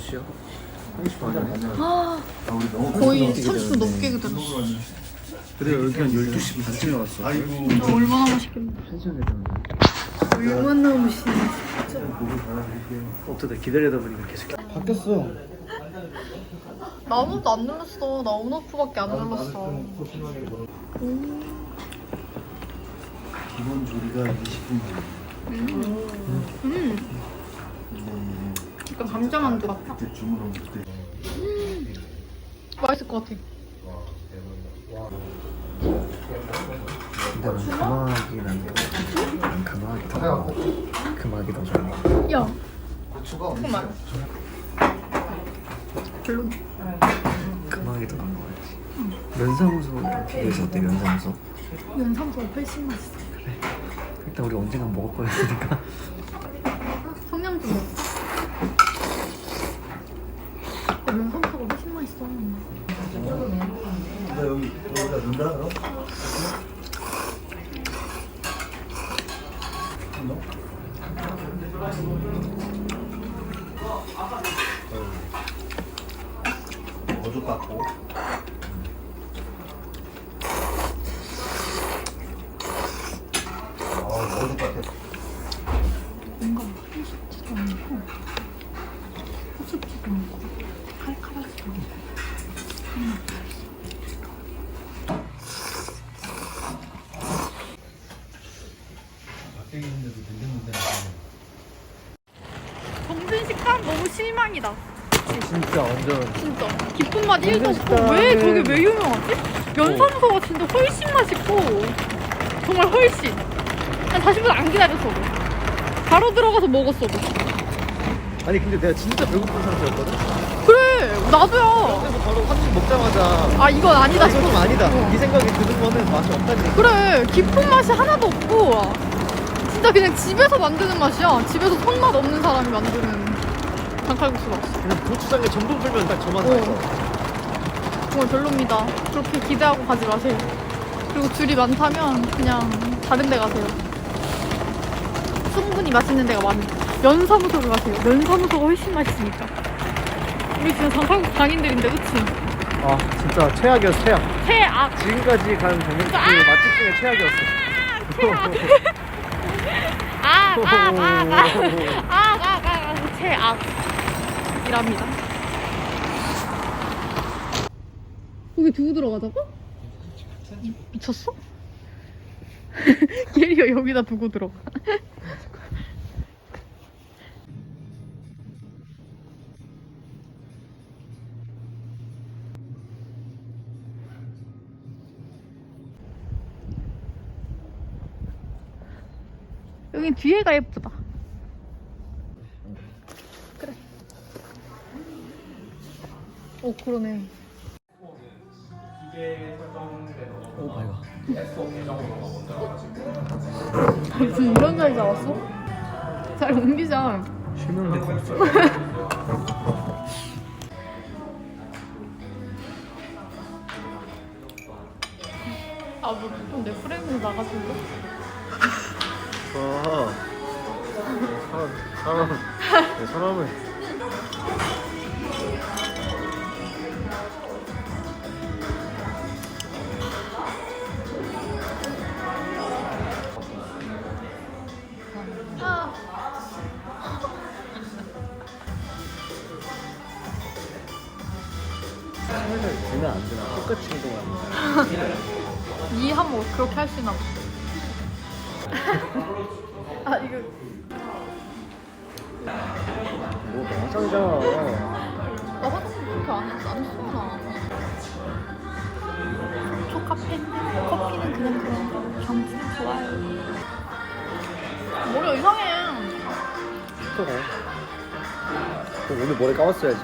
시야? 1시 반이네 아, 우리 너무 거의 어떻게 30분 되는데? 넘게 기다렸어. 그래 여기 한 12시 반쯤에 왔어 아이고 저 얼마나 맛있겠네. 한시간 됐는데 얼마나 맛있네. 어쩌다 기다리다 보니까 계속 바뀌었어 나 아무것도 안 눌렀어. 나 온오프밖에 안 눌렀어. 기본 조리가 20분 걸려 음. 약간 감자만두 같아. 그때 맛있을 것 같아. 근데 난 한데 난 금화하기 더 금화하기 더 좋아 야, 고추가 그만. 별로. 금화하기 더 나은 거 같지 면사무소 비교해서 어때 면사무소? 연삼소 훨씬 맛있어. 일단 우리 언젠간 먹을 거였으니까 성냥도 먹어. 연삼소가 훨씬 맛있어. 나 여기 여기다 넣는다 그럼? 어죽 같고. 아 어죽 같아. 뭔가 후숙지도 않고 후숙지도 않고 칼칼하지도 않고. 밖에 있는데도 된장인데 정든 식감 너무 실망이다. 진짜 완전. 진짜. 깊은 맛 1도 없고 식당은- 왜 저게 왜 유명하지? 연삼소가 진짜 훨씬 맛있고 정말 훨씬. 한 40분 안 기다렸어도 바로 들어가서 먹었어도 아니 근데 내가 진짜 배고픈 상태였거든? 그래 나도야. 그래서 바로 한 입 먹자마자. 아 이건 아니다. 아 이건 좀 아니다. 어. 이 생각이 드는 거는 맛이 없다니까. 그래 깊은 맛이 하나도 없고. 진짜 그냥 집에서 만드는 맛이야. 집에서 손맛 없는 사람이 만드는 장칼국수 맛 그냥 고추장에 전분 풀면 딱 저만 어. 맛있어. 정말 별로입니다. 그렇게 기대하고 가지 마세요. 그리고 줄이 많다면 그냥 다른 데 가세요. 충분히 맛있는 데가 많으니까 면사무소를 가세요. 면사무소가 훨씬 맛있으니까. 우리 지금 장칼국수 장인들인데 그치? 아 진짜 최악이었어 최악. 최악! 지금까지 간 아! 맛집 중에 최악이었어. 아, 아아 아 아 아 아 아 아 최악 이랍니다 거기 두고 들어가자고? 미쳤어? 예리가 여기다 두고 들어가 여기 뒤에가 예쁘다. 그래. 오 그러네. 오 밝아 무슨 이런 자리 잡았어? 잘 옮기자. 실명된 거 아, 뭐, 좀내 프레임으로 나가줄래? 아, 사람, 사람, 네, 사람을. 손을 들면 안 되나? 똑같이 행동하는 니 한번 그렇게 할 수 있나 보다. 아, 이거. 뭐 화장이잖아. 나 화장실 그렇게 안 했어. 안 했어. 나. 초카페? 커피는 그냥 그런 거. 경치 좋아요. 머리가 이상해. 그래. 그럼 오늘 머리 감았어야지.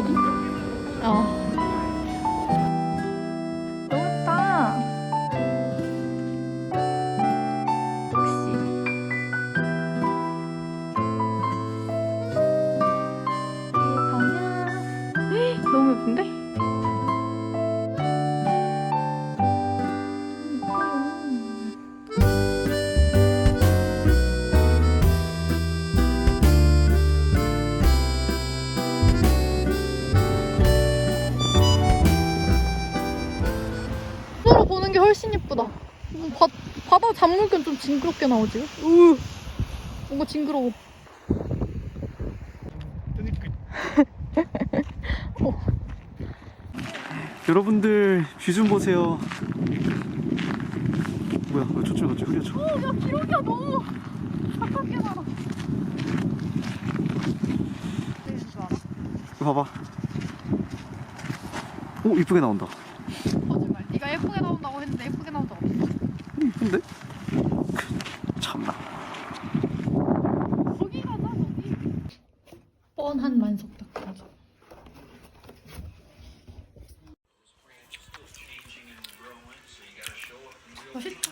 거든? 어. 너무 예다 너무 예쁜데? 단물견 좀 징그럽게 나오지? 으 뭔가 징그러워. 여러분들 뷰 좀 보세요. 뭐야? 왜 저쪽에 갑자기 흐려져? 오, 야, 기록이야, 너무 가깝게 나와. 이거 봐봐. 오 이쁘게 나온다. 네가 예쁘게 나온다고 했는데 예쁘게 나온 적 없어. 이쁜데? 참나. 거기 가자, 거기. 뻔한 만석 닭 가자. 맛있다.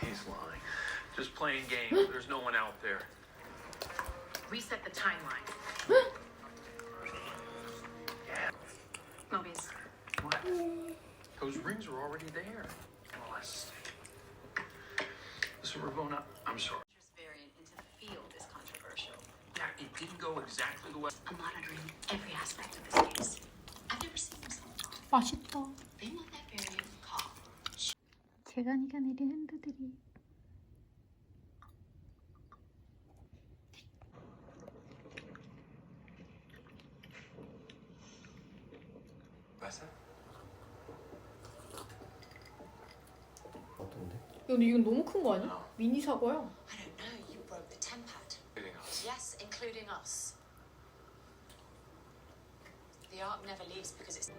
He's lying. Just playing games. There's no one out there. Reset the timeline. Mobius. What? Those rings are already there. Unless. So Ravona, I'm sorry. This variant into the field is controversial. Yeah, it didn't go exactly the way. I'm monitoring every aspect of this case. I've never seen this before. 맛있다. They want that variant called 재간이가 내린 핸드들이. What's 어떤데? 근데 이건 너무 큰 거 아니야? 미니 사과야. I don't know, you broke the tempad. Yes, including us. The arc never leaves because it's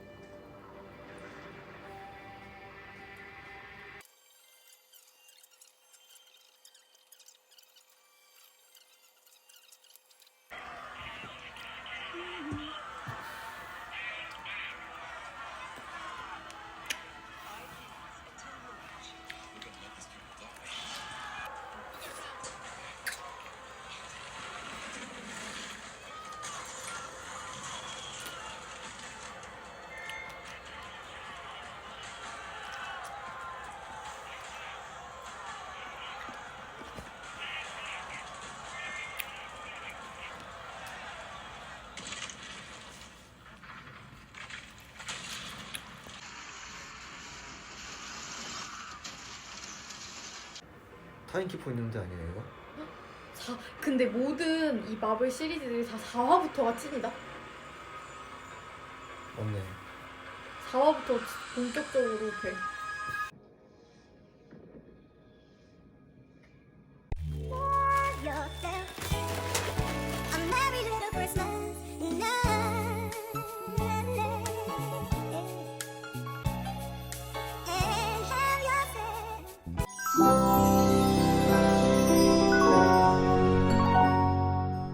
타임키퍼 있는 데 아니야 이거? 사, 근데 모든 이 마블 시리즈들이 다 4화부터가 찐이다. 맞네 4화부터 본격적으로 돼.